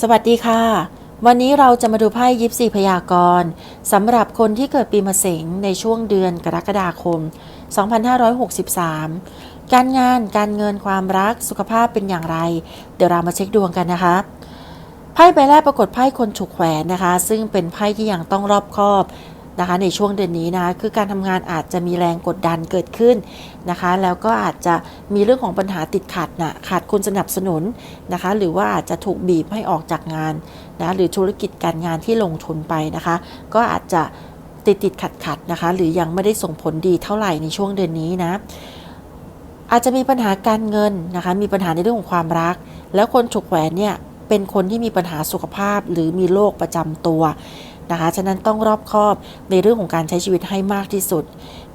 สวัสดีค่ะ วันนี้เราจะมาดูไพ่ยิปซีพยากรณ์สำหรับคนที่เกิดปีมะเสงในช่วงเดือนกรกฎาคม 2563 การงานการเงินความรักสุขภาพเป็นอย่างไร เดี๋ยวเรามาเช็คดวงกันนะคะไพ่ใบแรกปรากฏไพ่คนฉุกแขวนนะคะ ซึ่งเป็นไพ่ที่ยังต้องรอบคอบ นะคะในช่วงเดือนนี้นะคือการทำงานอาจจะมีแรงกดดันเกิดขึ้นนะคะ แล้วก็อาจจะมีเรื่องของปัญหาติดขัดนะขาดคนสนับสนุนนะคะ หรือว่าอาจจะถูกบีบให้ออกจากงานนะหรือธุรกิจการงานที่ลงทุนไปนะคะ ก็อาจจะติดติดขัดขัดนะคะ หรือยังไม่ได้ส่งผลดีเท่าไหร่ในช่วงเดือนนี้นะอาจจะมีปัญหาการเงินนะคะ มีปัญหาในเรื่องของความรัก แล้วคนฉุกแขวนเนี่ยเป็นคนที่มีปัญหาสุขภาพหรือมีโรคประจำตัว นะคะ ฉะนั้นต้องรอบคอบในเรื่องของการใช้ชีวิตให้มากที่สุด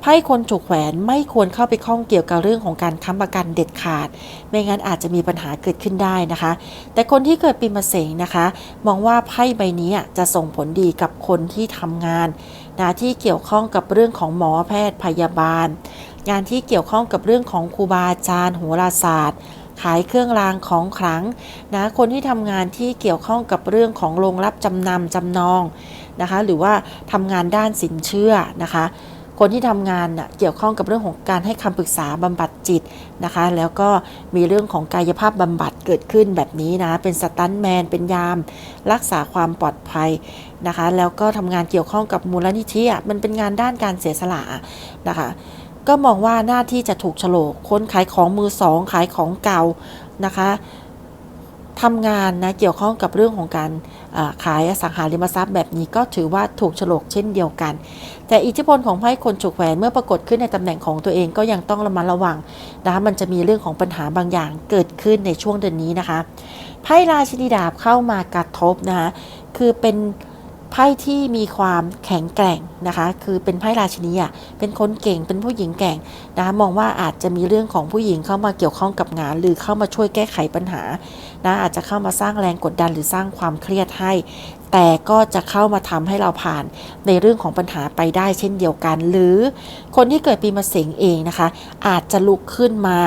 ไพ่คนฉุกแขวนไม่ควรเข้าไปข้องเกี่ยวกับเรื่องของการค้ำประกันเด็ดขาด ไม่งั้นอาจจะมีปัญหาเกิดขึ้นได้นะคะ แต่คนที่เกิดปีมะเสงนะคะ มองว่าไพ่ใบนี้จะส่งผลดีกับคนที่ทำงานนะที่เกี่ยวข้องกับเรื่องของหมอแพทย์พยาบาล งานที่เกี่ยวข้องกับเรื่องของครูบาอาจารย์โหราศาสตร์ ขายเครื่องรางของขลังนะคนที่ทำงานที่เกี่ยวข้องกับเรื่องของโรงรับจำนำจำนองนะคะหรือว่าทำงานด้านสินเชื่อนะคะคนที่ทำงานน่ะเกี่ยวข้องกับเรื่องของการให้คำปรึกษาบำบัดจิตนะคะ แล้วก็มีเรื่องของกายภาพบำบัดเกิดขึ้นแบบนี้นะ เป็นสตันท์แมน เป็นยาม รักษาความปลอดภัยนะคะ แล้วก็ทำงานเกี่ยวข้องกับมูลนิธิอะมันเป็นงานด้านการเสียสละนะคะ ก็มองว่าหน้าที่จะถูกฉลกค้นขายของมือสองขายของเก่านะคะทำงานนะเกี่ยวข้องกับเรื่องของการาขายอสังหาริมทรัพย์แบบนี้ก็ถือว่าถูกฉลกเช่นเดียวกัน แต่อิทธิพลของไพ่คนฉุกแขวนเมื่อปรากฏขึ้นในตำแหน่งของตัวเองก็ยังต้องระมัดระวังนะคะมันจะมีเรื่องของปัญหาบางอย่างเกิดขึ้นในช่วงเดือนนี้นะคะไพ่ราชินีดาบเข้ามากระทบนะคะคือเป็น ไพ่ที่มีความแข็งแกร่งนะคะ คือเป็นไพ่ราชินีอะเป็นคนเก่งเป็นผู้หญิงแก่งนะคะมองว่าอาจจะมีเรื่องของผู้หญิงเข้ามาเกี่ยวข้องกับงาน หรือเข้ามาช่วยแก้ไขปัญหานะอาจจะเข้ามาสร้างแรงกดดันหรือสร้างความเครียดให้ แต่ก็จะเข้ามาทำให้เราผ่านในเรื่องของปัญหาไปได้เช่นเดียวกัน หรือคนที่เกิดปีมะเสงเองนะคะ อาจจะลุกขึ้นมา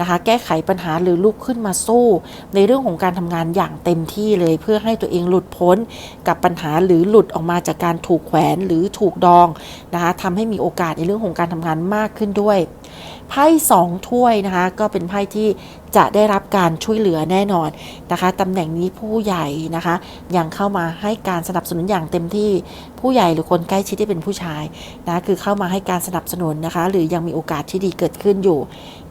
นะคะ แก้ไขปัญหาหรือลุกขึ้นมาสู้ ในเรื่องของการทำงานอย่างเต็มที่เลย เพื่อให้ตัวเองหลุดพ้นกับปัญหาหรือหลุดออกมาจากการถูกแขวนหรือถูกดองนะคะทำให้มีโอกาสในเรื่องของการทำงานมากขึ้นด้วย ไพ่สองถ้วยนะคะ ก็เป็นไพ่ที่จะได้รับการช่วยเหลือแน่นอนนะคะตำแหน่งนี้ผู้ใหญ่นะคะ ยังเข้ามาให้การสนับสนุนอย่างเต็มที่ผู้ใหญ่หรือคนใกล้ชิดที่เป็นผู้ชายนะคือเข้ามาให้การสนับสนุนนะคะ หรือยังมีโอกาสที่ดีเกิดขึ้นอยู่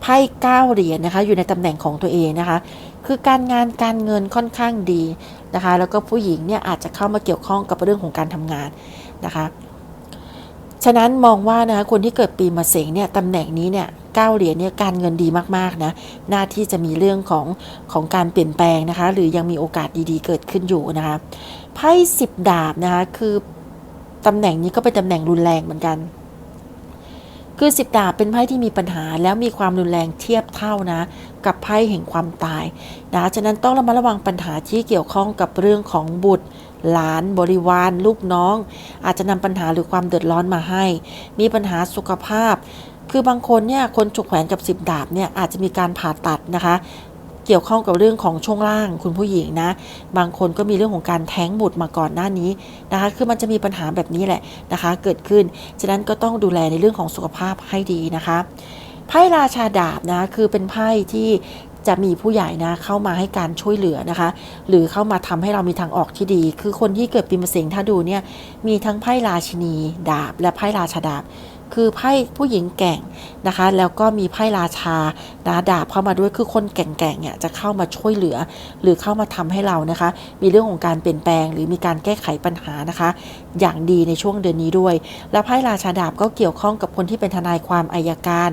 ไพ่เก้าเหรียญนะคะ อยู่ในตำแหน่งของตัวเองนะคะ คือการงานการเงินค่อนข้างดีนะคะ แล้วก็ผู้หญิงเนี่ยอาจจะเข้ามาเกี่ยวข้องกับเรื่องของการทำงานนะคะ ฉะนั้นมองว่านะคะคนที่เกิดปีมะเสงเนี่ยตำแหน่งนี้เนี่ยเก้าเหรียญเนี่ยการเงินดีมากๆนะหน้าที่จะมีเรื่องของของการเปลี่ยนแปลงนะคะ หรือยังมีโอกาสดีๆ เกิดขึ้นอยู่นะคะไพ่สิบดาบนะคะคือตำแหน่งนี้ก็เป็นตำแหน่งรุนแรงเหมือนกันคือสิบดาบเป็นไพ่ที่มีปัญหาแล้วมีความรุนแรงเทียบเท่านะ กับไพ่แห่งความตายนะฉะนั้นต้องระมัดระวังปัญหาที่เกี่ยวข้องกับเรื่องของบุตร หลานบริวารลูกน้อง อาจจะนำปัญหาหรือความเดือดร้อนมาให้ มีปัญหาสุขภาพ คือบางคนเนี่ยคนฉุกแขวนกับสิบดาบเนี่ยอาจจะมีการผ่าตัดนะคะเกี่ยวข้องกับเรื่องของช่วงล่างคุณผู้หญิงนะ บางคนก็มีเรื่องของการแท้งบุตรมาก่อนหน้านี้นะคะ คือมันจะมีปัญหาแบบนี้แหละนะคะ เกิดขึ้น ฉะนั้นก็ต้องดูแลในเรื่องของสุขภาพให้ดีนะคะ ไพ่ราชาดาบนะ คือเป็นไพ่ที่ จะมีผู้ใหญ่นะเข้ามาให้การช่วยเหลือนะคะ หรือเข้ามาทำให้เรามีทางออกที่ดี คือคนที่เกิดปีมะเสงถ้าดูเนี่ยมีทั้งไพ่ราชินี ดาบ และไพ่ราชาดาบคือไพ่ผู้หญิงแก่งนะคะ แล้วก็มีไพ่ราชานะดาบเข้ามาด้วยคือคนแก่งๆเนี่ยจะเข้ามาช่วยเหลือ หรือเข้ามาทำให้เรานะคะ มีเรื่องของการเปลี่ยนแปลง หรือมีการแก้ไขปัญหานะคะ อย่างดีในช่วงเดือนนี้ด้วย และไพ่ราชาดาบก็เกี่ยวข้องกับคนที่เป็นทนายความอายการ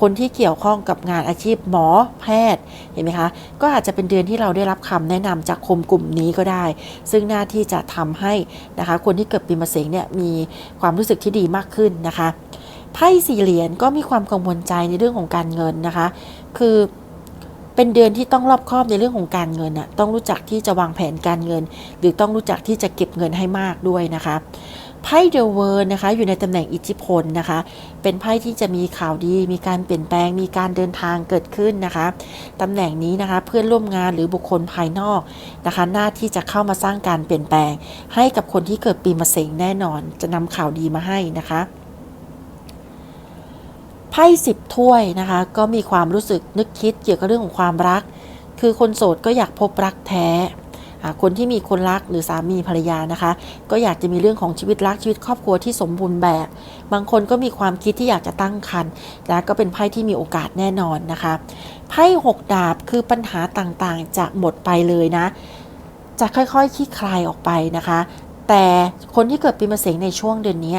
คนที่เกี่ยวข้องกับงานอาชีพหมอแพทย์เห็นไหมคะก็อาจจะเป็นเดือนที่เราได้รับคำแนะนำจากคมกลุ่มนี้ก็ได้ ซึ่งหน้าที่จะทำให้นะคะคนที่เกิดปีมะเสงเนี่ยมีความรู้สึกที่ดีมากขึ้นนะคะไพ่สี่เหรียญก็มีความกังวลใจในเรื่องของการเงินนะคะ คือ เป็นเดือนที่ต้องรอบคอบในเรื่องของการเงินน่ะต้องรู้จักที่จะวางแผนการเงิน หรือต้องรู้จักที่จะเก็บเงินให้มากด้วยนะคะไพ่เดอะเวิร์นะคะอยู่ในตำแหน่งอิทธิพลนะคะ เป็นไพ่ที่จะมีข่าวดี มีการเปลี่ยนแปลง มีการเดินทางเกิดขึ้นนะคะตำแหน่งนี้นะคะเพื่อนร่วมงานหรือบุคคลภายนอกนะคะ หน้าที่จะเข้ามาสร้างการเปลี่ยนแปลง ให้กับคนที่เกิดปีมะเสงแน่นอน จะนำข่าวดีมาให้นะคะ ไพ่สิบถ้วยนะคะ ก็มีความรู้สึกนึกคิดเกี่ยวกับเรื่องของความรัก คือคนโสดก็อยากพบรักแท้คนที่มีคนรักหรือสามีภรรยานะคะ ก็อยากจะมีเรื่องของชีวิตรักชีวิตครอบครัวที่สมบูรณ์แบบ บางคนก็มีความคิดที่อยากจะตั้งครรภ์และก็เป็นไพ่ที่มีโอกาสแน่นอนนะคะไพ่หกดาบคือปัญหาต่างๆ จะหมดไปเลยนะ จะค่อยๆคลี่คลายออกไปนะคะ แต่คนที่เกิดปีมะเสงในช่วงเดือนนี้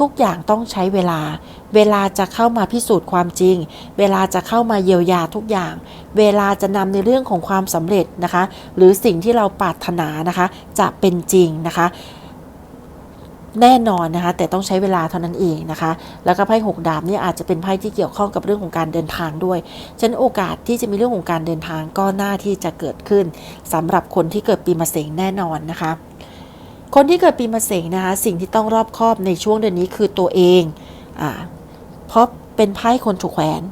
ทุกอย่างต้องใช้เวลา เวลาจะเข้ามาพิสูจน์ความจริง เวลาจะเข้ามาเยียวยาทุกอย่าง เวลาจะนำในเรื่องของความสำเร็จนะคะ หรือสิ่งที่เราปรารถนานะคะ จะเป็นจริงนะคะแน่นอนนะคะ แต่ต้องใช้เวลาเท่านั้นเองนะคะ แล้วก็ไพ่หกดาบนี่อาจจะเป็นไพ่ที่เกี่ยวข้องกับเรื่องของการเดินทางด้วยฉะนั้นโอกาสที่จะมีเรื่องของการเดินทางก็น่าที่จะเกิดขึ้นสำหรับคนที่เกิดปีมะเสงแน่นอนนะคะ คนที่เกิดปีมะเสงนะคะ สิ่งที่ต้องรอบคอบในช่วงเดือนนี้คือตัวเองอ่าเพราะเป็นไพ่คนถูกแขวน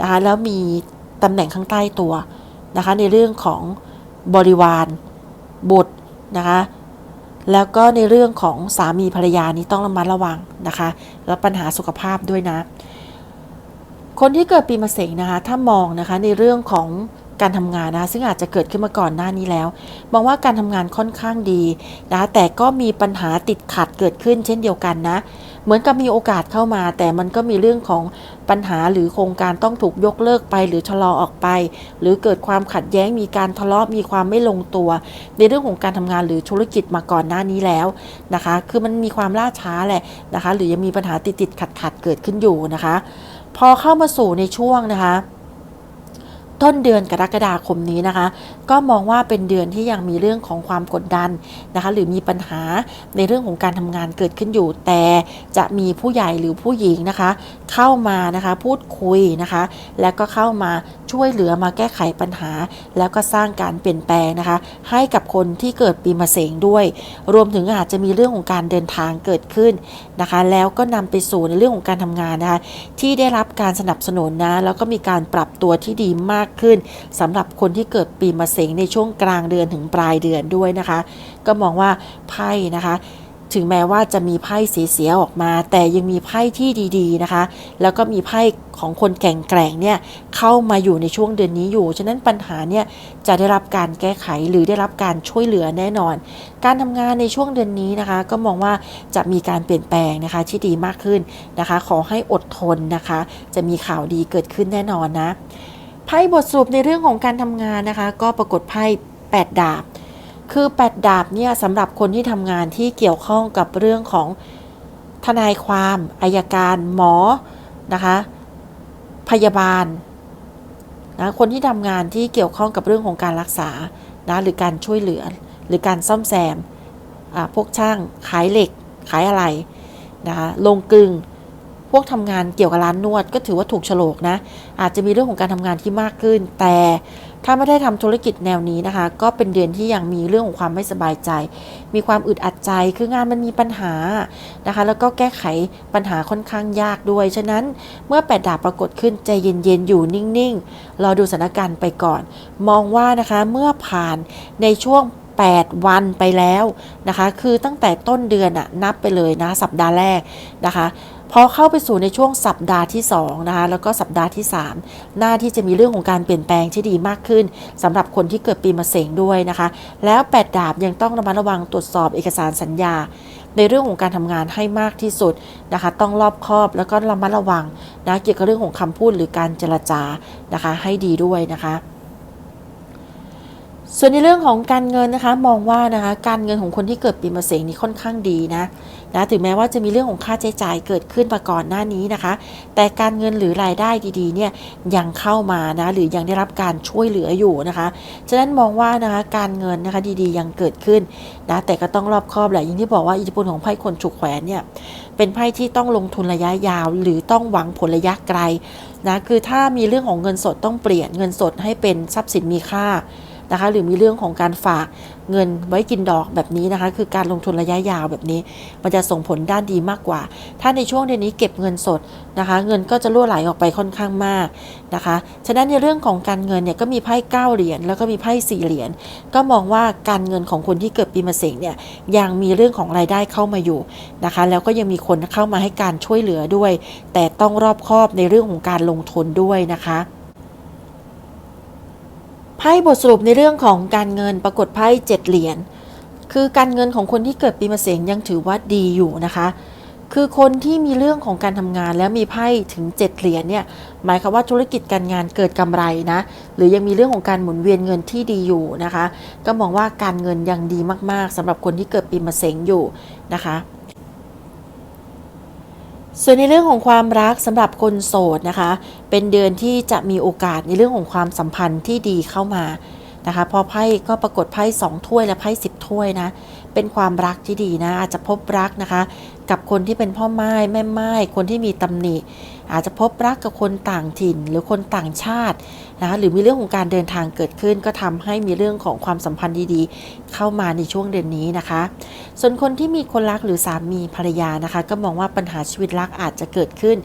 นะคะ แล้วมีตำแหน่งข้างใต้ตัวนะคะ ในเรื่องของบริวารบุตรนะคะ แล้วก็ในเรื่องของสามีภรรยานี้ต้องระมัดระวังนะคะ แล้วปัญหาสุขภาพด้วยนะ คนที่เกิดปีมะเสงนะคะ ถ้ามองนะคะในเรื่องของ การทำงานนะซึ่งอาจจะเกิดขึ้นมาก่อนหน้านี้แล้วมองว่าการทำงานค่อนข้างดีนะคะแต่ก็มีปัญหาติดขัดเกิดขึ้นเช่นเดียวกันนะ เหมือนกับมีโอกาสเข้ามา แต่มันก็มีเรื่องของปัญหาหรือโครงการต้องถูกยกเลิกไป หรือชะลอออกไป หรือเกิดความขัดแย้งมีการทะเลาะมีความไม่ลงตัว ในเรื่องของการทำงานหรือธุรกิจมาก่อนหน้านี้แล้วนะคะ คือมันมีความล่าช้าแหละนะคะ หรือยังมีปัญหาติดติดขัดขัดเกิดขึ้นอยู่นะคะ พอเข้ามาสู่ในช่วงนะคะ ต้นเดือนกรกฎาคมนี้นะคะ ก็มองว่าเป็นเดือนที่ยังมีเรื่องของความกดดันนะคะ หรือมีปัญหาในเรื่องของการทำงานเกิดขึ้นอยู่ แต่จะมีผู้ใหญ่หรือผู้หญิงนะคะ เข้ามานะคะพูดคุยนะคะ แล้วก็เข้ามาช่วยเหลือมาแก้ไขปัญหา แล้วก็สร้างการเปลี่ยนแปลงนะคะ ให้กับคนที่เกิดปีมะเสงด้วย รวมถึงอาจจะมีเรื่องของการเดินทางเกิดขึ้นนะคะ แล้วก็นำไปสู่ในเรื่องของการทำงานนะคะ ที่ได้รับการสนับสนุนนะแล้วก็มีการปรับตัวที่ดีมากขึ้นสำหรับคนที่เกิดปีมะเสงในช่วงกลางเดือนถึงปลายเดือนด้วยนะคะ ก็มองว่าไพ่นะคะ ถึงแม้ว่าจะมีไพ่เสียๆออกมา แต่ยังมีไพ่ที่ดี ๆนะคะ แล้วก็มีไพ่ของคนแก่งแกร่งเนี่ยเข้ามาอยู่ในช่วงเดือนนี้อยู่ ฉะนั้นปัญหาเนี่ยจะได้รับการแก้ไขหรือได้รับการช่วยเหลือแน่นอน การทำงานในช่วงเดือนนี้นะคะ ก็มองว่าจะมีการเปลี่ยนแปลงนะคะที่ดีมากขึ้นนะคะ ขอให้อดทนนะคะ จะมีข่าวดีเกิดขึ้นแน่นอนนะไพ่บทสรุปในเรื่องของการทำงานนะคะ ก็ปรากฏไพ่8ดาบ คือ8ดาบเนี่ยสำหรับคนที่ทำงานที่เกี่ยวข้องกับเรื่องของทนายความอายการหมอนะคะพยาบาลนะคนที่ทำงานที่เกี่ยวข้องกับเรื่องของการรักษานะหรือการช่วยเหลือ หรือการซ่อมแซมอาพวกช่างขายเหล็กขายอะไรนะคะลงกลึงพวกทำงานเกี่ยวกับร้านนวดก็ถือว่าถูกโฉลกนะอาจจะมีเรื่องของการทำงานที่มากขึ้น แต่ ถ้าไม่ได้ทำธุรกิจแนวนี้นะคะ ก็เป็นเดือนที่ยังมีเรื่องของความไม่สบายใจ มีความอึดอัดใจ คืองานมันมีปัญหานะคะ แล้วก็แก้ไขปัญหาค่อนข้างยากด้วย ฉะนั้นเมื่อแปดดาบปรากฏขึ้นใจเย็นๆ อยู่นิ่งๆ รอดูสถานการณ์ไปก่อน มองว่านะคะเมื่อผ่านในช่วง8 วันไปแล้วนะคะ คือตั้งแต่ต้นเดือนอะนับไปเลยนะ สัปดาห์แรกนะคะ พอเข้าไปสู่ในช่วงสัปดาห์ที่2นะคะแล้วก็สัปดาห์ที่ 3 หน้าที่จะมีเรื่องของการเปลี่ยนแปลงที่ดีมากขึ้นสำหรับคนที่เกิดปีมะเสงด้วยนะคะ แล้วแปดดาบยังต้องระมัดระวังตรวจสอบเอกสารสัญญา ในเรื่องของการทำงานให้มากที่สุดนะคะ ต้องรอบคอบแล้วก็ระมัดระวังนะเกี่ยวกับเรื่องของคำพูดหรือการเจรจานะคะ ให้ดีด้วยนะคะ ส่วนในเรื่องของการเงินนะคะมองว่านะคะการเงินของคนที่เกิดปีมะเสงนี่ค่อนข้างดีนะนะถึงแม้ว่าจะมีเรื่องของค่าใช้จ่ายเกิดขึ้นมาก่อนหน้านี้นะคะ แต่การเงินหรือรายได้ดีๆเนี่ยยังเข้ามานะหรือยังได้รับการช่วยเหลืออยู่นะคะฉะนั้นมองว่านะคะการเงินนะคะดีๆยังเกิดขึ้นนะแต่ก็ต้องรอบคอบแหละอย่งที่บอกว่าอิทธิพลของไพ่คนฉุกแขวนเนี่ยเป็นไพ่ที่ต้องลงทุนระยะยาว หรือต้องหวังผลระยะไกลนะคือถ้ามีเรื่องของเงินสดต้องเปลี่ยนเงินสดให้เป็นทรัพย์สินมีค่า นะคะ หรือมีเรื่องของการฝากเงินไว้กินดอกแบบนี้นะคะ คือการลงทุนระยะยาวแบบนี้ มันจะส่งผลด้านดีมากกว่า ถ้าในช่วงเดือนนี้เก็บเงินสดนะคะ เงินก็จะรั่วไหลออกไปค่อนข้างมากนะคะฉะนั้นในเรื่องของการเงินเนี่ยก็มีไพ่เก้าเหรียญแล้วก็มีไพ่สี่เหรียญก็มองว่าการเงินของคนที่เกิดปีมะเสงเนี่ยยังมีเรื่องของรายได้เข้ามาอยู่นะคะ แล้วก็ยังมีคนเข้ามาให้การช่วยเหลือด้วย แต่ต้องรอบคอบในเรื่องของการลงทุนด้วยนะคะ ไพ่บทสรุปในเรื่องของการเงินปรากฏไพ่เจ็ดเหรียญคือการเงินของคนที่เกิดปีมะเสงยังถือว่าดีอยู่นะคะ คือคนที่มีเรื่องของการทำงานแล้วมีไพ่ถึง7เหรียญเนี่ยหมายความว่าธุรกิจการงานเกิดกำไรนะหรือยังมีเรื่องของการหมุนเวียนเงินที่ดีอยู่นะคะ ก็มองว่าการเงินยังดีมากๆสำหรับคนที่เกิดปีมะเสงอยู่นะคะ ส่วนในเรื่องของความรักสำหรับคนโสดนะคะ เป็นเดือนที่จะมีโอกาสในเรื่องของความสัมพันธ์ที่ดีเข้ามานะคะพอไพ่ก็ปรากฏไพ่สองถ้วยและไพ่สิบถ้วยนะเป็นความรักที่ดีนะอาจจะพบรักนะคะ กับคนที่เป็นพ่อไม้แม่ไม้คนที่มีตำหนิ อาจจะพบรักกับคนต่างถิ่นหรือคนต่างชาตินะคะหรือมีเรื่องของการเดินทางเกิดขึ้น ก็ทำให้มีเรื่องของความสัมพันธ์ดีๆ เข้ามาในช่วงเดือนนี้นะคะ ส่วนคนที่มีคนรักหรือสามีภรรยานะคะ ก็มองว่าปัญหาชีวิตรักอาจจะเกิดขึ้น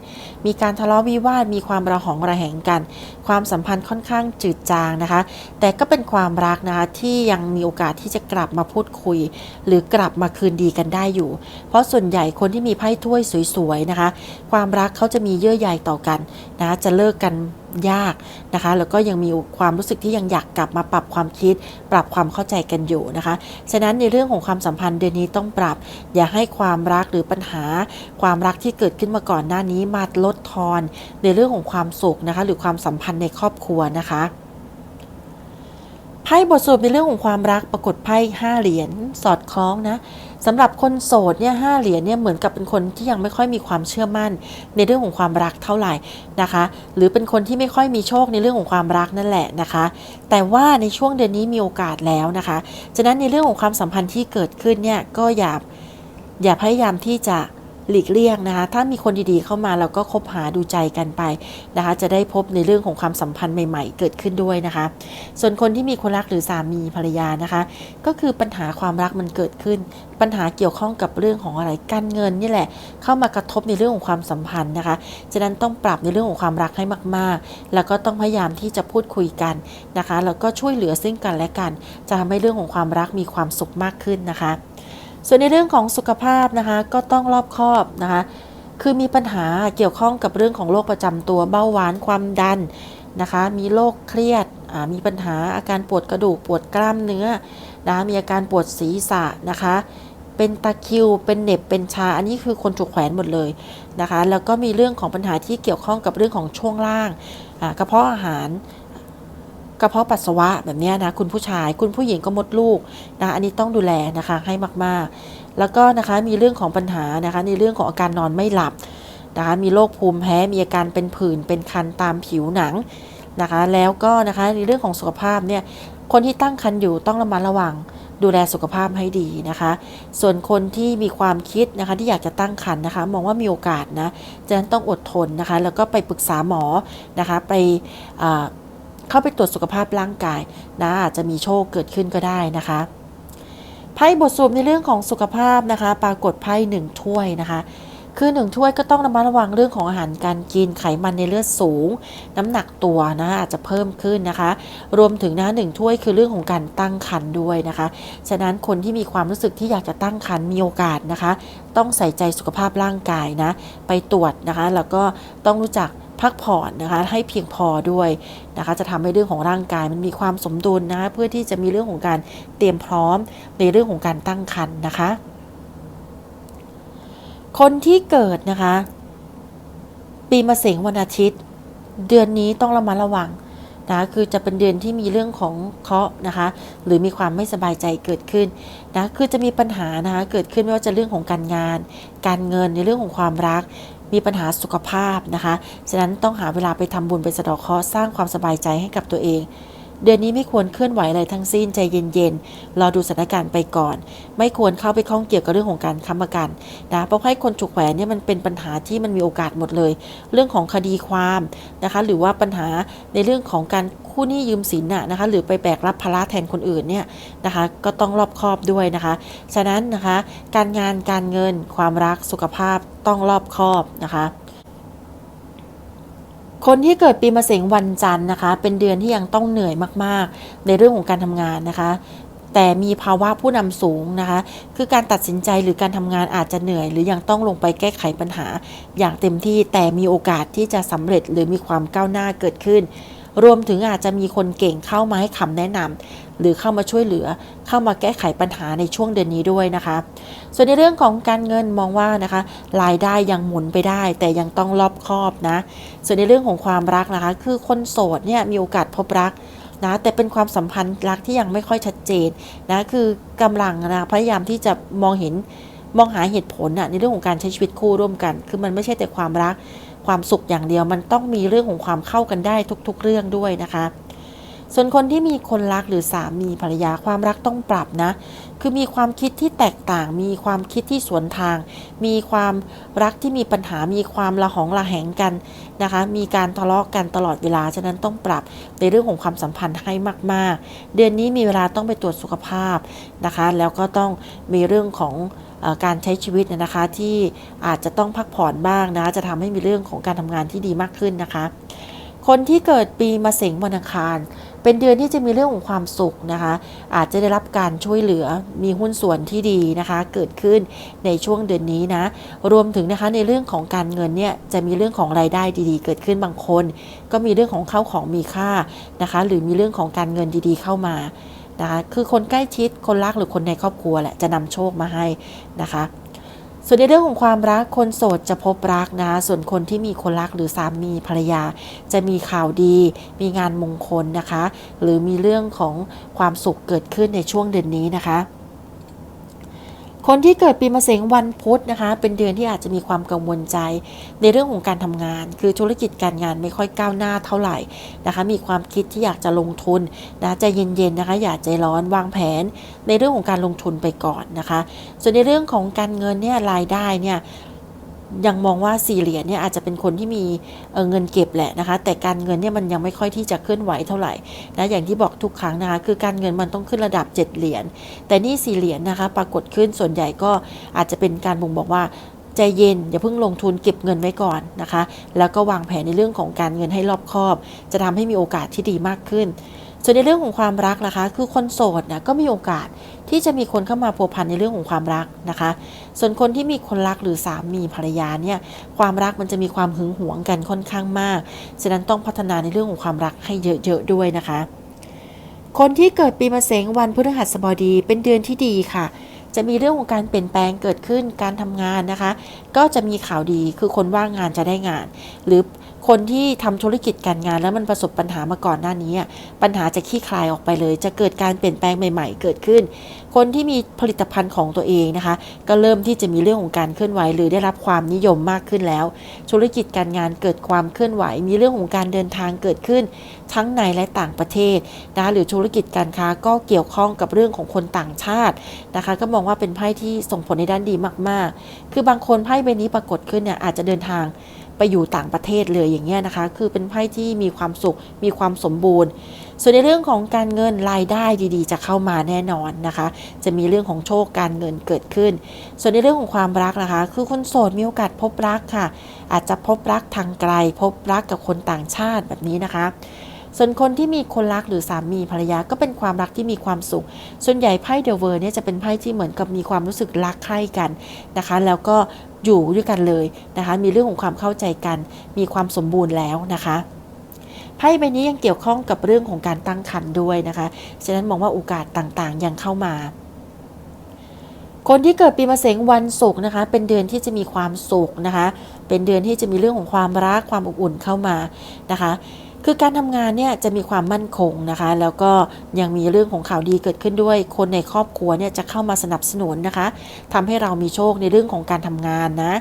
มีการทะเลาะวิวาทมีความระหองระแหงกันความสัมพันธ์ค่อนข้างจืดจางนะคะ แต่ก็เป็นความรักนะคะที่ยังมีโอกาสที่จะกลับมาพูดคุย หรือกลับมาคืนดีกันได้อยู่ เพราะส่วนใหญ่คนที่มีไพ่ถ้วยสวยๆนะคะ ความรักเขาจะมีเยื่อใยต่อกันนะจะเลิกกัน ยากนะคะ แล้วก็ยังมีความรู้สึกที่ยังอยากกลับมาปรับความคิด ปรับความเข้าใจกันอยู่นะคะ ฉะนั้นในเรื่องของความสัมพันธ์เดือนนี้ต้องปรับ อย่าให้ความรักหรือปัญหา ความรักที่เกิดขึ้นมาก่อนหน้านี้มาลดทอนในเรื่องของความสุขนะคะ หรือความสัมพันธ์ในครอบครัวนะคะไพ่บทสรุปในเรื่องของความรักปรากฏไพ่ห้าเหรียญสอดคล้องนะ สำหรับคนโสดเนี่ยห้าเหรียญเนี่ยเหมือนกับเป็นคนที่ยังไม่ค่อยมีความเชื่อมั่น ในเรื่องของความรักเท่าไหร่นะคะ หรือเป็นคนที่ไม่ค่อยมีโชคในเรื่องของความรักนั่นแหละนะคะ แต่ว่าในช่วงเดือนนี้มีโอกาสแล้วนะคะฉะนั้นในเรื่องของความสัมพันธ์ที่เกิดขึ้นเนี่ยก็อย่าอย่าพยายามที่จะ หลีกเลี่ยงนะคะ ถ้ามีคนดีๆเข้ามาเราก็คบหาดูใจกันไปนะคะ จะได้พบในเรื่องของความสัมพันธ์ใหม่ ๆ เกิดขึ้นด้วยนะคะ ส่วนคนที่มีคนรักหรือสามีภรรยานะคะ ก็คือปัญหาความรักมันเกิดขึ้น ปัญหาเกี่ยวข้องกับเรื่องของอะไรการเงินนี่แหละ เข้ามากระทบในเรื่องของความสัมพันธ์นะคะฉะนั้นต้องปรับในเรื่องของความรักให้มาก ๆ แล้วก็ต้องพยายามที่จะพูดคุยกันนะคะ แล้วก็ช่วยเหลือซึ่งกันและกัน จะทำให้เรื่องของความรักมีความสุขมากขึ้นนะคะ ส่วนในเรื่องของสุขภาพนะคะก็ต้องรอบคอบนะคะ คือมีปัญหาเกี่ยวข้องกับเรื่องของโรคประจำตัวเบาหวานความดันนะคะ มีโรคเครียดมีปัญหาอาการปวดกระดูกปวดกล้ามเนื้อนะมีอาการปวดศีรษะนะคะ เป็นตะคิว เป็นเหน็บเป็นชา อันนี้คือคนถูกแขวนหมดเลยนะคะ แล้วก็มีเรื่องของปัญหาที่เกี่ยวข้องกับเรื่องของช่วงล่างกระเพาะอาหาร กระเพาะปัสสาวะแบบนี้นะคุณผู้ชายคุณผู้หญิงก็มดลูกนะอันนี้ต้องดูแลนะคะให้มากๆ แล้วก็นะคะมีเรื่องของปัญหานะคะในเรื่องของอาการนอนไม่หลับนะคะมีโรคภูมิแพ้มีอาการเป็นผื่นเป็นคันตามผิวหนังนะคะแล้วก็นะคะในเรื่องของสุขภาพเนี่ยคนที่ตั้งครรภ์อยู่ต้องระมัดระวังดูแลสุขภาพให้ดีนะคะ ส่วนคนที่มีความคิดนะคะที่อยากจะตั้งครรภ์นะคะ มองว่ามีโอกาสนะฉะนั้นต้องอดทนนะคะ แล้วก็ไปปรึกษาหมอนะคะไปอ่า เข้าไปตรวจสุขภาพร่างกายนะอาจจะมีโชคเกิดขึ้นก็ได้นะคะไพ่บทสรุปในเรื่องของสุขภาพนะคะ ปรากฏไพ่หนึ่งถ้วยนะคะ คือหนึ่งถ้วยก็ต้องระมัดระวังเรื่องของอาหารการกินไขมันในเลือดสูง น้ำหนักตัวนะอาจจะเพิ่มขึ้นนะคะ รวมถึงนะหนึ่งถ้วยคือเรื่องของการตั้งครรภ์ด้วยนะคะ ฉะนั้นคนที่มีความรู้สึกที่อยากจะตั้งครรภ์มีโอกาสนะคะ ต้องใส่ใจสุขภาพร่างกายนะ ไปตรวจนะคะ แล้วก็ต้องรู้จัก พักผ่อนนะคะให้เพียงพอด้วยนะคะจะทำให้เรื่องของร่างกายมันมีความสมดุลนะคะเพื่อที่จะมีเรื่องของการเตรียมพร้อมในเรื่องของการตั้งครรภ์นะคะ คนที่เกิดนะคะ ปีมะเสงวันอาทิตย์ เดือนนี้ต้องระมัดระวังนะคือจะเป็นเดือนที่มีเรื่องของเคราะห์นะคะ หรือมีความไม่สบายใจเกิดขึ้นนะคือจะมีปัญหานะคะเกิดขึ้นไม่ว่าจะเรื่องของการงาน การเงินในเรื่องของความรัก มีปัญหาสุขภาพนะคะ ฉะนั้นต้องหาเวลาไปทำบุญไปสะเดาะเคราะห์สร้างความสบายใจให้กับตัวเอง เดือนนี้ไม่ควรเคลื่อนไหวอะไรทั้งสิ้นใจเย็นๆ รอดูสถานการณ์ไปก่อน ไม่ควรเข้าไปข้องเกี่ยวกับเรื่องของการค้ำประกันนะ เพราะให้คนฉุกแขวนเนี่ยมันเป็นปัญหาที่มันมีโอกาสหมดเลย เรื่องของคดีความนะคะ หรือว่าปัญหาในเรื่องของการคู่หนี้ยืมสินน่ะนะคะ หรือไปแบกรับภาระแทนคนอื่นเนี่ยนะคะ ก็ต้องรอบคอบด้วยนะคะ ฉะนั้นนะคะ การงานการเงินความรักสุขภาพต้องรอบคอบนะคะ คนที่เกิดปีมะเสงวันจันทร์นะคะ เป็นเดือนที่ยังต้องเหนื่อยมากๆ ในเรื่องของการทำงานนะคะ แต่มีภาวะผู้นำสูงนะคะ คือการตัดสินใจหรือการทำงานอาจจะเหนื่อย หรือยังต้องลงไปแก้ไขปัญหา อย่างเต็มที่แต่มีโอกาสที่จะสำเร็จหรือมีความก้าวหน้าเกิดขึ้น รวมถึงอาจจะมีคนเก่งเข้ามาให้คำแนะนำหรือเข้ามาช่วยเหลือ เข้ามาแก้ไขปัญหาในช่วงเดือนนี้ด้วยนะคะ ส่วนในเรื่องของการเงินมองว่านะคะ รายได้ยังหมุนไปได้ แต่ยังต้องรอบคอบนะ ส่วนในเรื่องของความรักนะคะ คือคนโสดเนี่ยมีโอกาสพบรักนะแต่เป็นความสัมพันธ์รักที่ยังไม่ค่อยชัดเจนนะคือกำลังนะพยายามที่จะมองเห็นมองหาเหตุผลอะในเรื่องของการใช้ชีวิตคู่ร่วมกัน คือมันไม่ใช่แต่ความรัก ความสุขอย่างเดียวมันต้องมีเรื่องของความเข้ากันได้ทุกๆ เรื่องด้วยนะคะ ส่วนคนที่มีคนรักหรือสามีภรรยาความรักต้องปรับนะคือมีความคิดที่แตกต่าง มีความคิดที่สวนทาง มีความรักที่มีปัญหา มีความละหองละแหงกันนะคะ มีการทะเลาะกันตลอดเวลา ฉะนั้นต้องปรับในเรื่องของความสัมพันธ์ให้มาก ๆ เดือนนี้มีเวลาต้องไปตรวจสุขภาพนะคะ แล้วก็ต้องมีเรื่องของอการใช้ชีวิตนะคะที่อาจจะต้องพักผ่อนบ้างนะจะทำให้มีเรื่องของการทำงานที่ดีมากขึ้นนะคะ คนที่เกิดปีมะเสงวันอังคาร เป็นเดือนที่จะมีเรื่องของความสุขนะคะ อาจจะได้รับการช่วยเหลือมีหุ้นส่วนที่ดีนะคะ เกิดขึ้นในช่วงเดือนนี้นะ รวมถึงนะคะในเรื่องของการเงินเนี่ยจะมีเรื่องของรายได้ดีๆ เกิดขึ้นบางคน ก็มีเรื่องของเข้าของมีค่านะคะ หรือมีเรื่องของการเงินดีๆ เข้ามานะคะคือคนใกล้ชิดคนรักหรือคนในครอบครัวแหละจะนำโชคมาให้นะคะ ส่วนในเรื่องของความรักคนโสดจะพบรักนะ ส่วนคนที่มีคนรักหรือสามีภรรยา จะมีข่าวดี มีงานมงคลนะคะ หรือมีเรื่องของความสุขเกิดขึ้นในช่วงเดือนนี้นะคะ คนที่เกิดปีมะเสงวันพุธนะคะ เป็นเดือนที่อาจจะมีความกังวลใจ ในเรื่องของการทำงาน คือธุรกิจการงานไม่ค่อยก้าวหน้าเท่าไหร่นะคะ มีความคิดที่อยากจะลงทุนนะใจเย็นๆนะคะ อย่าใจร้อนวางแผน ในเรื่องของการลงทุนไปก่อนนะคะ ส่วนในเรื่องของการเงินเนี่ยรายได้เนี่ย ยังมองว่าสี่เหรียญเนี่ยอาจจะเป็นคนที่มีเเงินเก็บแหละนะคะ แต่การเงินเนี่ยมันยังไม่ค่อยที่จะเคลื่อนไหวเท่าไหร่นะอย่างที่บอกทุกครั้งนะคะ คือการเงินมันต้องขึ้นระดับ 7 เหรียญแต่นี่สี่เหรียญนะคะ ปรากฏขึ้นส่วนใหญ่ก็อาจจะเป็นการบ่งบอกว่าใจเย็นอย่าเพิ่งลงทุนเก็บเงินไว้ก่อนนะคะ แล้วก็วางแผนในเรื่องของการเงินให้รอบคอบ จะทำให้มีโอกาสที่ดีมากขึ้น ส่วนในเรื่องของความรักนะคะ คือคนโสดนะก็มีโอกาสที่จะมีคนเข้ามาพัวพันในเรื่องของความรักนะคะ ส่วนคนที่มีคนรักหรือสามีภรรยาเนี่ยความรักมันจะมีความหึงหวงกันค่อนข้างมาก ฉะนั้นต้องพัฒนาในเรื่องของความรักให้เยอะๆด้วยนะคะ คนที่เกิดปีมะเสงวันพฤหัสบดีเป็นเดือนที่ดีค่ะจะมีเรื่องของการเปลี่ยนแปลงเกิดขึ้นการทำงานนะคะ ก็จะมีข่าวดีคือคนว่างงานจะได้งาน หรือ คนที่ทำธุรกิจการงานแล้วมันประสบปัญหามาก่อนหน้านี้ ปัญหาจะคลี่คลายออกไปเลย จะเกิดการเปลี่ยนแปลงใหม่ ๆ เกิดขึ้น คนที่มีผลิตภัณฑ์ของตัวเองนะคะ ก็เริ่มที่จะมีเรื่องของการเคลื่อนไหว หรือได้รับความนิยมมากขึ้นแล้ว ธุรกิจการงานเกิดความเคลื่อนไหว มีเรื่องของการเดินทางเกิดขึ้น ทั้งในและต่างประเทศนะคะหรือธุรกิจการค้าก็เกี่ยวข้องกับเรื่องของคนต่างชาตินะคะ ก็มองว่าเป็นไพ่ที่ส่งผลในด้านดีมาก ๆ คือบางคนไพ่ใบนี้ปรากฏขึ้นเนี่ยอาจจะเดินทาง ไปอยู่ต่างประเทศเลยอย่างเงี้ยนะคะ คือเป็นไพ่ที่มีความสุขมีความสมบูรณ์ ส่วนในเรื่องของการเงินรายได้ดีๆ จะเข้ามาแน่นอนนะคะ จะมีเรื่องของโชคการเงินเกิดขึ้น ส่วนในเรื่องของความรักนะคะ คือคนโสดมีโอกาสพบรักค่ะ อาจจะพบรักทางไกล พบรักกับคนต่างชาติแบบนี้นะคะ ส่วนคนที่มีคนรักหรือสามีภรรยาก็เป็นความรักที่มีความสุข ส่วนใหญ่ไพ่เดลเวอร์เนี่ยจะเป็นไพ่ที่เหมือนกับมีความรู้สึกรักใคร่กันนะคะ แล้วก็อยู่ด้วยกันเลยนะคะ มีเรื่องของความเข้าใจกัน มีความสมบูรณ์แล้วนะคะไพ่ใบนี้ยังเกี่ยวข้องกับเรื่องของการตั้งครรภ์ด้วยนะคะ ฉะนั้นมองว่าโอกาสต่างๆ ยังเข้ามา คนที่เกิดปีมะเสงวันศุกร์นะคะ เป็นเดือนที่จะมีความสุขนะคะ เป็นเดือนที่จะมีเรื่องของความรักความอบอุ่นเข้ามานะคะ คือการทำงานเนี่ยจะมีความมั่นคงนะคะ แล้วก็ยังมีเรื่องของข่าวดีเกิดขึ้นด้วย คนในครอบครัวเนี่ยจะเข้ามาสนับสนุนนะคะทำให้เรามีโชคในเรื่องของการทำงานนะ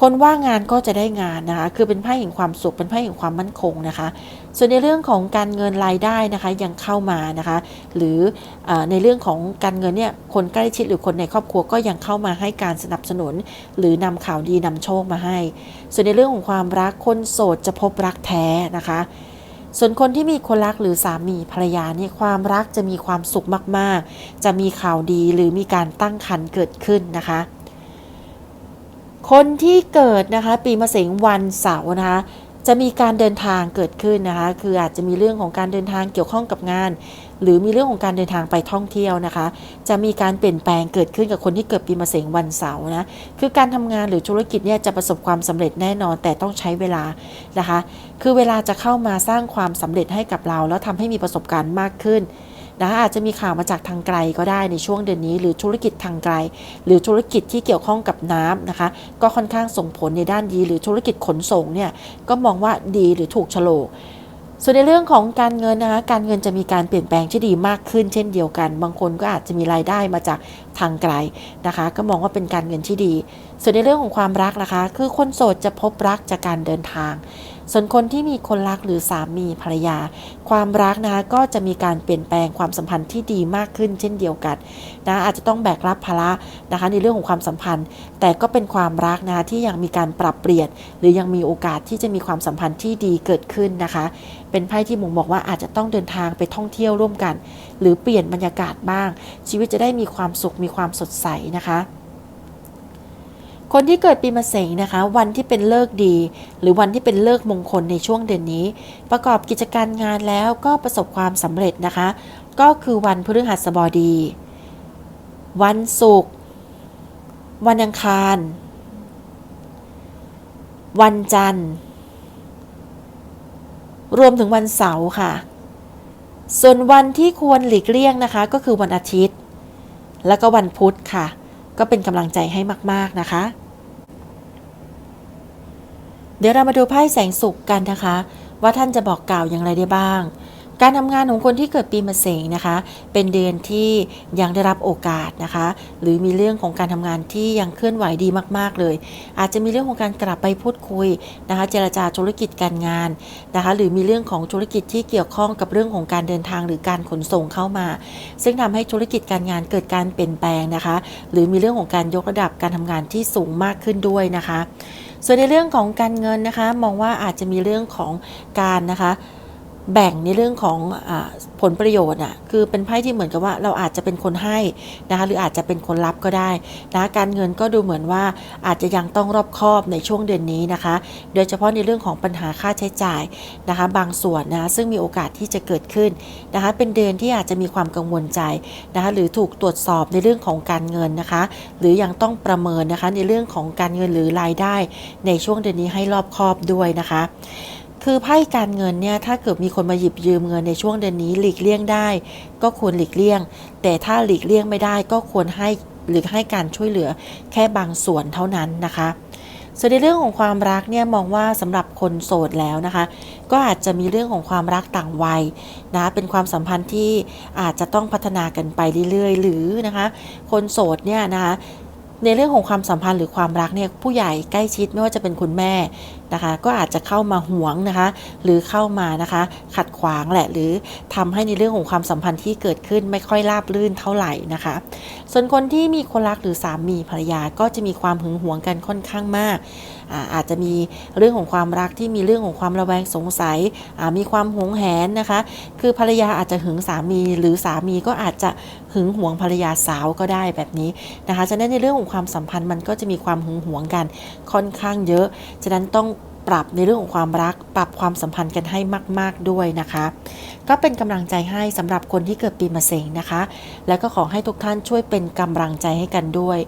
คนว่างงานก็จะได้งานนะคะ คือเป็นไพ่แห่งความสุข เป็นไพ่แห่งความมั่นคงนะคะ ส่วนในเรื่องของการเงินรายได้นะคะยังเข้ามานะคะ หรืออในเรื่องของการเงินเนี่ยคนใกล้ชิดหรือคนในครอบครัวก็ยังเข้ามาให้การสนับสนุน หรือนำข่าวดีนำโชคมาให้ ส่วนในเรื่องของความรักคนโสดจะพบรักแท้นะคะ ส่วนคนที่มีคนรักหรือสามีภรรยาเนี่ยความรักจะมีความสุขมากๆ จะมีข่าวดีหรือมีการตั้งครรภ์เกิดขึ้นนะคะคนที่เกิดนะคะ ปีมะเสงวันเสาร์นะคะ จะมีการเดินทางเกิดขึ้นนะคะ คืออาจจะมีเรื่องของการเดินทางเกี่ยวข้องกับงาน หรือมีเรื่องของการเดินทางไปท่องเที่ยวนะคะ จะมีการเปลี่ยนแปลงเกิดขึ้นกับคนที่เกิดปีมะเสงวันเสาร์นะ คือการทำงานหรือธุรกิจเนี่ยจะประสบความสำเร็จแน่นอน แต่ต้องใช้เวลานะคะ คือเวลาจะเข้ามาสร้างความสำเร็จให้กับเรา แล้วทำให้มีประสบการณ์มากขึ้น นะคะอาจจะมีข่าวมาจากทางไกลก็ได้ในช่วงเดือนนี้ หรือธุรกิจทางไกล หรือธุรกิจที่เกี่ยวข้องกับน้ำนะคะ ก็ค่อนข้างส่งผลในด้านดี หรือธุรกิจขนส่งเนี่ยก็มองว่าดีหรือถูกโฉลกส่วนในเรื่องของการเงินนะคะ การเงินจะมีการเปลี่ยนแปลงที่ดีมากขึ้นเช่นเดียวกัน บางคนก็อาจจะมีรายได้มาจากทางไกลนะคะ ก็มองว่าเป็นการเงินที่ดี ส่วนในเรื่องของความรักนะคะ คือคนโสดจะพบรักจากการเดินทาง ส่วนคนที่มีคนรักหรือสามีภรรยา ความรักนะคะก็จะมีการเปลี่ยนแปลงความสัมพันธ์ที่ดีมากขึ้นเช่นเดียวกันนะอาจจะต้องแบกรับภาระนะคะในเรื่องของความสัมพันธ์ แต่ก็เป็นความรักนะคะที่ยังมีการปรับเปลี่ยน หรือยังมีโอกาสที่จะมีความสัมพันธ์ที่ดีเกิดขึ้นนะคะ เป็นไพ่ที่มุงบอกว่าอาจจะต้องเดินทางไปท่องเที่ยวร่วมกัน หรือเปลี่ยนบรรยากาศบ้าง ชีวิตจะได้มีความสุขมีความสดใสนะคะ คนที่เกิดปีมะเสงนะคะ วันที่เป็นเลิกดี หรือวันที่เป็นเลิกมงคลในช่วงเดือนนี้ ประกอบกิจการงานแล้วก็ประสบความสำเร็จนะคะ ก็คือวันพฤหัสบดี วันศุกร์วันอังคาร วันจันทร์ รวมถึงวันเสาร์ค่ะ ส่วนวันที่ควรหลีกเลี่ยงนะคะ ก็คือวันอาทิตย์ แล้วก็วันพุธค่ะก็เป็นกำลังใจให้มาก ๆ นะคะ เดี๋ยวเรามาดูไพ่แสงสุขกันนะคะ ว่าท่านจะบอกกล่าวอย่างไรได้บ้าง การทำงานของคนที่เกิดปีมะเสงนะคะ เป็นเดือนที่ยังได้รับโอกาสนะคะ หรือมีเรื่องของการทำงานที่ยังเคลื่อนไหวดีมาก ๆ เลย อาจจะมีเรื่องของการกลับไปพูดคุยนะคะ เจรจาธุรกิจการงานนะคะ หรือมีเรื่องของธุรกิจที่เกี่ยวข้องกับเรื่องของการเดินทางหรือการขนส่งเข้ามา ซึ่งทำให้ธุรกิจการงานเกิดการเปลี่ยนแปลงนะคะ หรือมีเรื่องของการยกระดับการทำงานที่สูงมากขึ้นด้วยนะคะ ส่วนในเรื่องของการเงินนะคะ มองว่าอาจจะมีเรื่องของการนะคะ แบ่งในเรื่องของอผลประโยชน์อะคือเป็นไพ่ที่เหมือนกับว่าเราอาจจะเป็นคนให้นะคะหรืออาจจะเป็นคนรับก็ได้นะการเงินก็ดูเหมือนว่าอาจจะยังต้องรอบคอบในช่วงเดือนนี้นะคะ โดยเฉพาะในเรื่องของปัญหาค่าใช้จ่ายนะคะ บางส่วนนะซึ่งมีโอกาสที่จะเกิดขึ้นนะคะ เป็นเดือนที่อาจจะมีความกังวลใจนะคะหรือถูกตรวจสอบในเรื่องของการเงินนะคะ หรือยังต้องประเมินนะคะในเรื่องของการเงินหรือรายได้ ในช่วงเดือนนี้ให้รอบคอบด้วยนะคะ คือไพ่การเงินเนี่ยถ้าเกิดมีคนมาหยิบยืมเงินในช่วงเดือนนี้หลีกเลี่ยงได้ ก็ควรหลีกเลี่ยง แต่ถ้าหลีกเลี่ยงไม่ได้ก็ควรให้หรือให้การช่วยเหลือแค่บางส่วนเท่านั้นนะคะส่วนในเรื่องของความรักเนี่ยมองว่าสำหรับคนโสดแล้วนะคะ ก็อาจจะมีเรื่องของความรักต่างวัยนะเป็นความสัมพันธ์ที่อาจจะต้องพัฒนากันไปเรื่อยๆ หรือนะคะ คนโสดเนี่ยนะคะในเรื่องของความสัมพันธ์หรือความรักเนี่ยผู้ใหญ่ใกล้ชิดไม่ว่าจะเป็นคุณแม่ นะคะ ก็อาจจะเข้ามาหวงนะคะ หรือเข้ามานะคะ ขัดขวางแหละ หรือทำให้ในเรื่องของความสัมพันธ์ที่เกิดขึ้นไม่ค่อยราบรื่นเท่าไหร่นะคะ ส่วนคนที่มีคนรักหรือสามีภรรยาก็จะมีความหึงหวงกันค่อนข้างมากอาจจะมีเรื่องของความรักที่มีเรื่องของความระแวงสงสัย มีความหวงแหนนะคะ คือภรรยาอาจจะหึงสามีหรือสามีก็อาจจะหึงหวงภรรยาสาวก็ได้แบบนี้นะคะ ฉะนั้นในเรื่องของความสัมพันธ์มันก็จะมีความหึงหวงกันค่อนข้างเยอะ ฉะนั้นต้อง ปรับในเรื่องของความรัก ปรับความสัมพันธ์กันให้มาก ๆด้วยนะคะ ก็เป็นกำลังใจให้สำหรับคนที่เกิดปีมะเสงนะคะ แล้วก็ขอให้ทุกท่านช่วยเป็นกำลังใจให้กันด้วย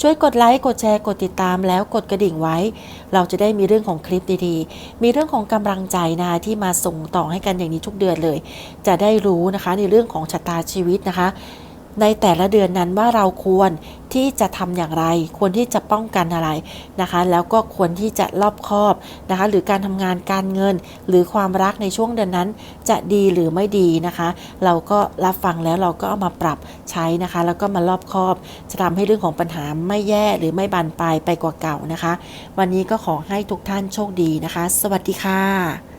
ช่วยกดไลค์กดแชร์กดติดตามแล้วกดกระดิ่งไว้ เราจะได้มีเรื่องของคลิปดีๆ มีเรื่องของกำลังใจนะคะที่มาส่งต่อให้กันอย่างนี้ทุกเดือนเลย จะได้รู้นะคะในเรื่องของชะตาชีวิตนะคะ ในแต่ละเดือนนั้นว่าเราควรที่จะทำอย่างไร ควรที่จะป้องกันอะไรนะคะ แล้วก็ควรที่จะรอบคอบนะคะ หรือการทำงานการเงิน หรือความรักในช่วงเดือนนั้น จะดีหรือไม่ดีนะคะ เราก็รับฟังแล้วเราก็เอามาปรับใช้นะคะ แล้วก็มารอบคอบ จะทำให้เรื่องของปัญหาไม่แย่หรือไม่บานปลายไปกว่าเก่านะคะ วันนี้ก็ขอให้ทุกท่านโชคดีนะคะ สวัสดีค่ะ